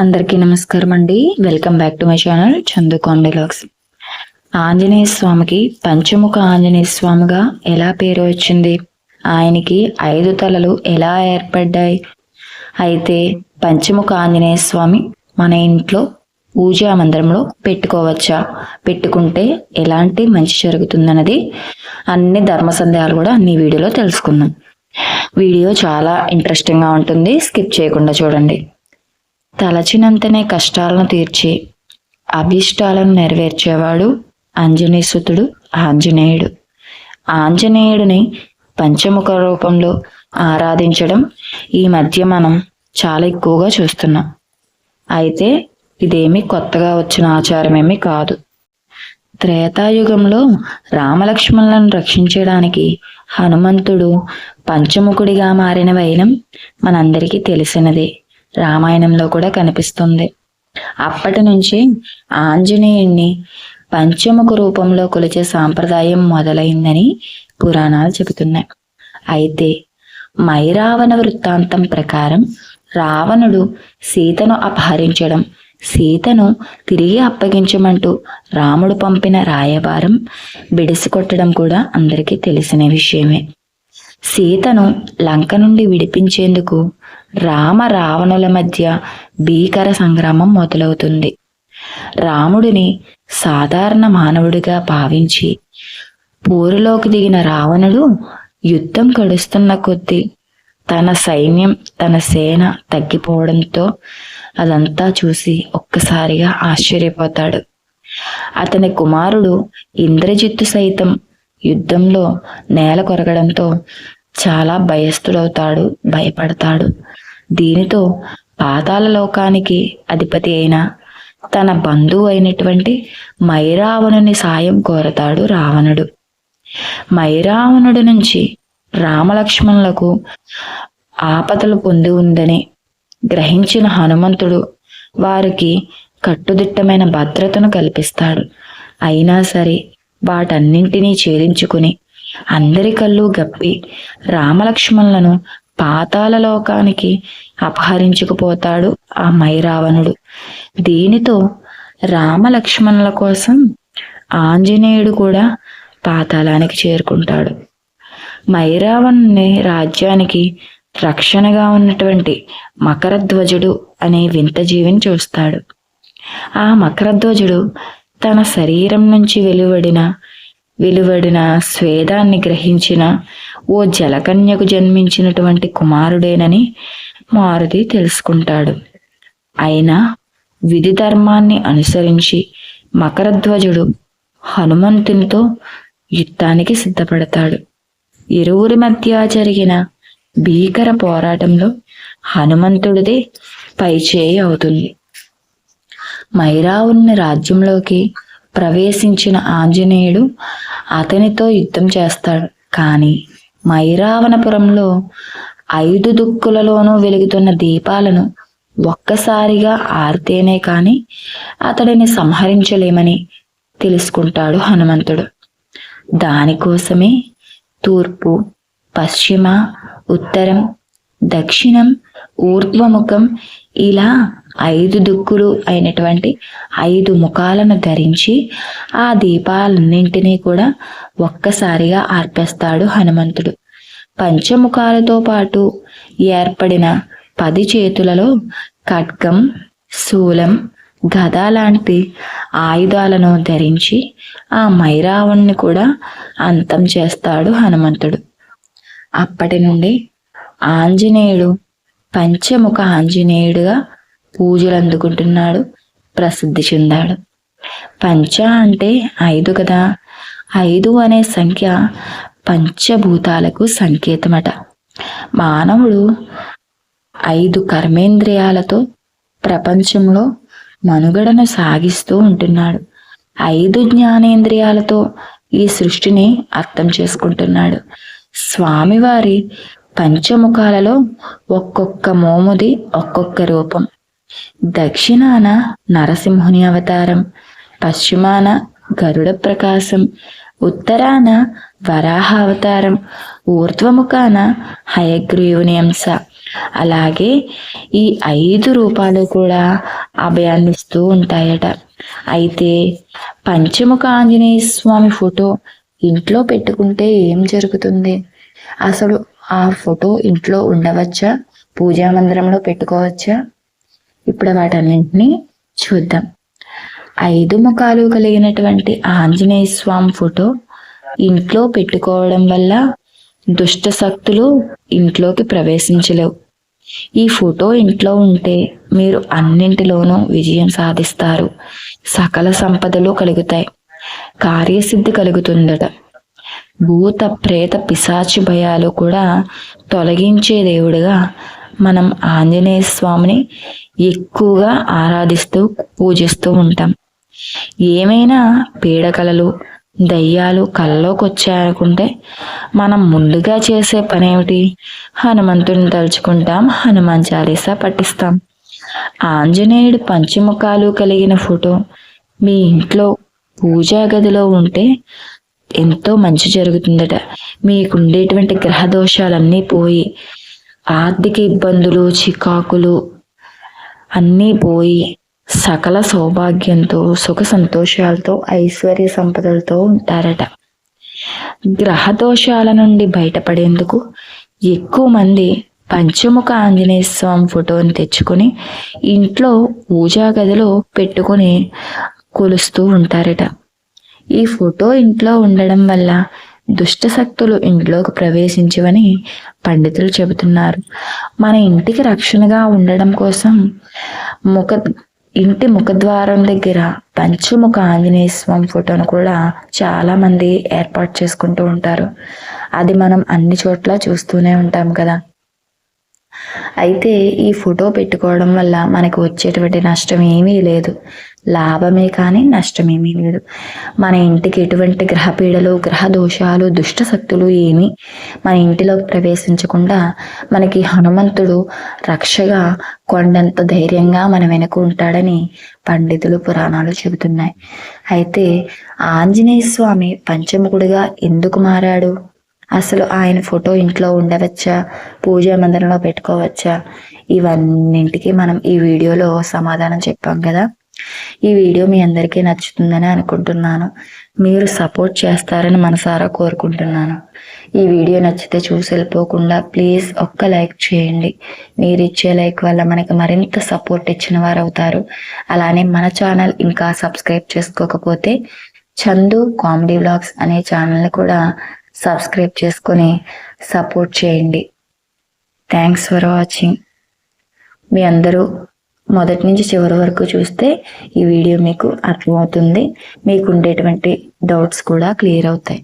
అందరికీ నమస్కారం అండి. Welcome back to my channel Chandu Anjaneya స్వామికి పంచముఖ ఆంజనేయ స్వామిగా ఎలా పేరు వచ్చింది? ఆయనకి ఐదు తలలు ఎలా ఏర్పడ్డాయి? అయితే పంచముఖ ఆంజనేయ స్వామి మన ఇంట్లో పూజా మందిరంలో పెట్టుకోవచ్చా? పెట్టుకుంటే ఎలాంటి మంచి జరుగుతుందన్నది అన్ని ధర్మ సందేహాలు కూడా అన్ని వీడియోలో తెలుసుకుందాం. వీడియో చాలా ఇంట్రెస్టింగ్గా ఉంటుంది. స్కిప్ చేయకుండా చూడండి. తలచినంతనే కష్టాలను తీర్చి అభిష్టాలను నెరవేర్చేవాడు అంజనీసుతుడు ఆంజనేయుడు. ఆంజనేయుడిని పంచముఖ రూపంలో ఆరాధించడం ఈ మధ్య మనం చాలా ఎక్కువగా చూస్తున్నాం. అయితే ఇదేమీ కొత్తగా వచ్చిన ఆచారమేమీ కాదు. త్రేతాయుగంలో రామలక్ష్మణులను రక్షించడానికి హనుమంతుడు పంచముఖుడిగా మారిన వైనం మనందరికీ తెలిసినదే. రామాయణంలో కూడా కనిపిస్తుంది. అప్పటి నుంచి ఆంజనేయుణ్ణి పంచముఖ రూపంలో కొలిచే సాంప్రదాయం మొదలైందని పురాణాలు చెబుతున్నాయి. అయితే మైరావణ వృత్తాంతం ప్రకారం రావణుడు సీతను అపహరించడం సీతను తిరిగి అప్పగించమంటూ రాముడు పంపిన రాయబారం బిడిసికొట్టడం కూడా అందరికీ తెలిసిన విషయమే. సీతను లంక నుండి విడిపించేందుకు రామ రావణుల మధ్య భీకర సంగ్రామం మొదలవుతుంది. రాముడిని సాధారణ మానవుడిగా భావించి పోరులోకి దిగిన రావణుడు యుద్ధం గడుస్తున్న కొద్దీ తన సైన్యం తన సేన తగ్గిపోవడంతో అదంతా చూసి ఒక్కసారిగా ఆశ్చర్యపోతాడు. అతని కుమారుడు ఇంద్రజిత్తు సైతం యుద్ధంలో నేల కొరగడంతో చాలా భయస్థుడవుతాడు భయపడతాడు. దీనితో పాతాల లోకానికి అధిపతి అయిన తన బంధువు అయినటువంటి మైరావణుని సాయం కోరతాడు రావణుడు. మైరావణుడి నుంచి రామలక్ష్మణులకు ఆపదలు పొంది ఉందని గ్రహించిన హనుమంతుడు వారికి కట్టుదిట్టమైన భద్రతను కల్పిస్తాడు. అయినా సరే వాటన్నింటినీ ఛేదించుకుని అందరి కళ్ళు గప్పి రామలక్ష్మణులను పాతాల లోకానికి అపహరించుకుపోతాడు ఆ మైరావణుడు. దీనితో రామలక్ష్మణుల కోసం ఆంజనేయుడు కూడా పాతాళానికి చేరుకుంటాడు. మైరావణుని రాజ్యానికి రక్షణగా ఉన్నటువంటి మకరధ్వజుడు అనే వింత జీవిని చూస్తాడు. ఆ మకరధ్వజుడు తన శరీరం నుంచి వెలువడిన వెలువడిన స్వేదాన్ని గ్రహించిన ఓ జలకన్యకు జన్మించినటువంటి కుమారుడేనని మారుతి తెలుసుకుంటాడు. అయినా విధి ధర్మాన్ని అనుసరించి మకరధ్వజుడు హనుమంతునితో యుద్ధానికి సిద్ధపడతాడు. ఇరువురి మధ్య జరిగిన భీకర పోరాటంలో హనుమంతుడిదే పైచేయి అవుతుంది. మైరావుని రాజ్యంలోకి ప్రవేశించిన ఆంజనేయుడు అతనితో యుద్ధం చేస్తాడు. కానీ మైరావనపురంలో ఐదు దుక్కులలోనూ వెలుగుతున్న దీపాలను ఒక్కసారిగా ఆరితేనే కాని అతడిని సంహరించలేమని తెలుసుకుంటాడు హనుమంతుడు. దానికోసమే తూర్పు పశ్చిమ ఉత్తరం దక్షిణం ఊర్ధ్వముఖం ఇలా ఐదు దుక్కులు అయినటువంటి ఐదు ముఖాలను ధరించి ఆ దీపాలన్నింటినీ కూడా ఒక్కసారిగా ఆర్పేస్తాడు హనుమంతుడు. పంచముఖాలతో పాటు ఏర్పడిన పది చేతులలో ఖడ్గం శూలం గద లాంటి ఆయుధాలను ధరించి ఆ మైరావణ్ణి కూడా అంతం చేస్తాడు హనుమంతుడు. అప్పటి నుండి ఆంజనేయుడు పంచముఖ ఆంజనేయుడుగా పూజలు అందుకుంటున్నాడు ప్రసిద్ధి చెందాడు. పంచ అంటే ఐదు కదా? ఐదు అనే సంఖ్య పంచభూతాలకు సంకేతమట. మానవుడు ఐదు కర్మేంద్రియాలతో ప్రపంచంలో మనుగడను సాగిస్తూ ఉంటున్నాడు. ఐదు జ్ఞానేంద్రియాలతో ఈ సృష్టిని అర్థం చేసుకుంటున్నాడు. స్వామివారి పంచముఖాలలో ఒక్కొక్క మోముది ఒక్కొక్క రూపం. దక్షిణాన నరసింహుని అవతారం పశ్చిమాన గరుడ ప్రకాశం ఉత్తరాన వరాహ అవతారం ఊర్ధ్వముఖాన హయగ్రీవుని అంశ. అలాగే ఈ ఐదు రూపాలు కూడా అభయాన్నిస్తూ ఉంటాయట. అయితే పంచముఖ ఆంజనేయ స్వామి ఫోటో ఇంట్లో పెట్టుకుంటే ఏం జరుగుతుంది? అసలు ఆ ఫోటో ఇంట్లో ఉండవచ్చా? పూజా మందిరంలో పెట్టుకోవచ్చా? ఇప్పుడు వాటన్నింటినీ చూద్దాం. ఐదు ముఖాలు కలిగినటువంటి ఆంజనేయ స్వామి ఫోటో ఇంట్లో పెట్టుకోవడం వల్ల దుష్ట శక్తులు ఇంట్లోకి ప్రవేశించలేవు. ఈ ఫోటో ఇంట్లో ఉంటే మీరు అన్నింటిలోనూ విజయం సాధిస్తారు. సకల సంపదలు కలుగుతాయి. కార్యసిద్ధి కలుగుతుందట. భూత ప్రేత పిశాచి భయాలు కూడా తొలగించే దేవుడిగా మనం ఆంజనేయ స్వామిని ఎక్కువగా ఆరాధిస్తూ పూజిస్తూ ఉంటాం. ఏమైనా పీడకలలు దయ్యాలు కళ్ళలోకి వచ్చాయనుకుంటే మనం ముందుగా చేసే పని ఏమిటి హనుమంతుడిని తలుచుకుంటాం హనుమాన్ చాలీసా పట్టిస్తాం ఆంజనేయుడు పంచముఖాలు కలిగిన ఫోటో మీ ఇంట్లో పూజా గదిలో ఉంటే ఎంతో మంచి జరుగుతుందట. మీకు ఉండేటువంటి గ్రహ దోషాలన్నీ పోయి ఆర్థిక ఇబ్బందులు చికాకులు అన్నీ పోయి సకల సౌభాగ్యంతో సుఖ సంతోషాలతో ఐశ్వర్య సంపదలతో ఉంటారట. గ్రహదోషాల నుండి బయటపడేందుకు ఎక్కువ మంది పంచముఖ ఆంజనేయ స్వామి ఫోటోని తెచ్చుకొని ఇంట్లో పూజా గదిలో పెట్టుకొని కొలుస్తూ ఉంటారట. ఈ ఫోటో ఇంట్లో ఉండడం వల్ల దుష్ట శక్తులు ఇంట్లోకి ప్రవేశించవని పండితులు చెబుతున్నారు. మన ఇంటికి రక్షణగా ఉండడం కోసం ముఖ ఇంటి ముఖద్వారం దగ్గర పంచముఖ ఆంజనేయ స్వామి ఫోటోను కూడా చాలామంది ఏర్పాటు చేసుకుంటూ ఉంటారు. అది మనం అన్ని చోట్ల చూస్తూనే ఉంటాం కదా. అయితే ఈ ఫోటో పెట్టుకోవడం వల్ల మనకు వచ్చేటువంటి నష్టం ఏమీ లేదు. లాభమే కానీ నష్టమేమీ లేదు. మన ఇంటికి ఎటువంటి గ్రహపీడలు గ్రహ దోషాలు దుష్ట శక్తులు ఏమి మన ఇంటిలో ప్రవేశించకుండా మనకి హనుమంతుడు రక్షగా కొండంత ధైర్యంగా మన వెనుక ఉంటాడని పండితులు పురాణాలు చెబుతున్నాయి. అయితే ఆంజనేయ స్వామి పంచముఖుడిగా ఎందుకు మారాడు? అసలు ఆయన ఫోటో ఇంట్లో ఉండవచ్చా? పూజా మందిరంలో పెట్టుకోవచ్చా? ఇవన్నింటికి మనం ఈ వీడియోలో సమాధానం చెప్పాం కదా. ఈ వీడియో మీ అందరికీ నచ్చుతుందని అనుకుంటున్నాను. మీరు సపోర్ట్ చేస్తారని మనసారా కోరుకుంటున్నాను. ఈ వీడియో నచ్చితే చూసి వెళ్ళిపోకుండా ప్లీజ్ ఒక్క లైక్ చేయండి. మీరు ఇచ్చే లైక్ వల్ల మనకి మరింత సపోర్ట్ ఇచ్చిన వారు అవుతారు. అలానే మన ఛానల్ ఇంకా సబ్స్క్రైబ్ చేసుకోకపోతే చందు కామెడీ వ్లాగ్స్ అనే ఛానల్ని కూడా సబ్స్క్రైబ్ చేసుకొని సపోర్ట్ చేయండి. థ్యాంక్స్ ఫర్ వాచింగ్ మీ అందరూ మొదటి నుంచి చివరి వరకు చూస్తే ఈ వీడియో మీకు అర్థమవుతుంది. మీకు ఉండేటువంటి డౌట్స్ కూడా క్లియర్ అవుతాయి.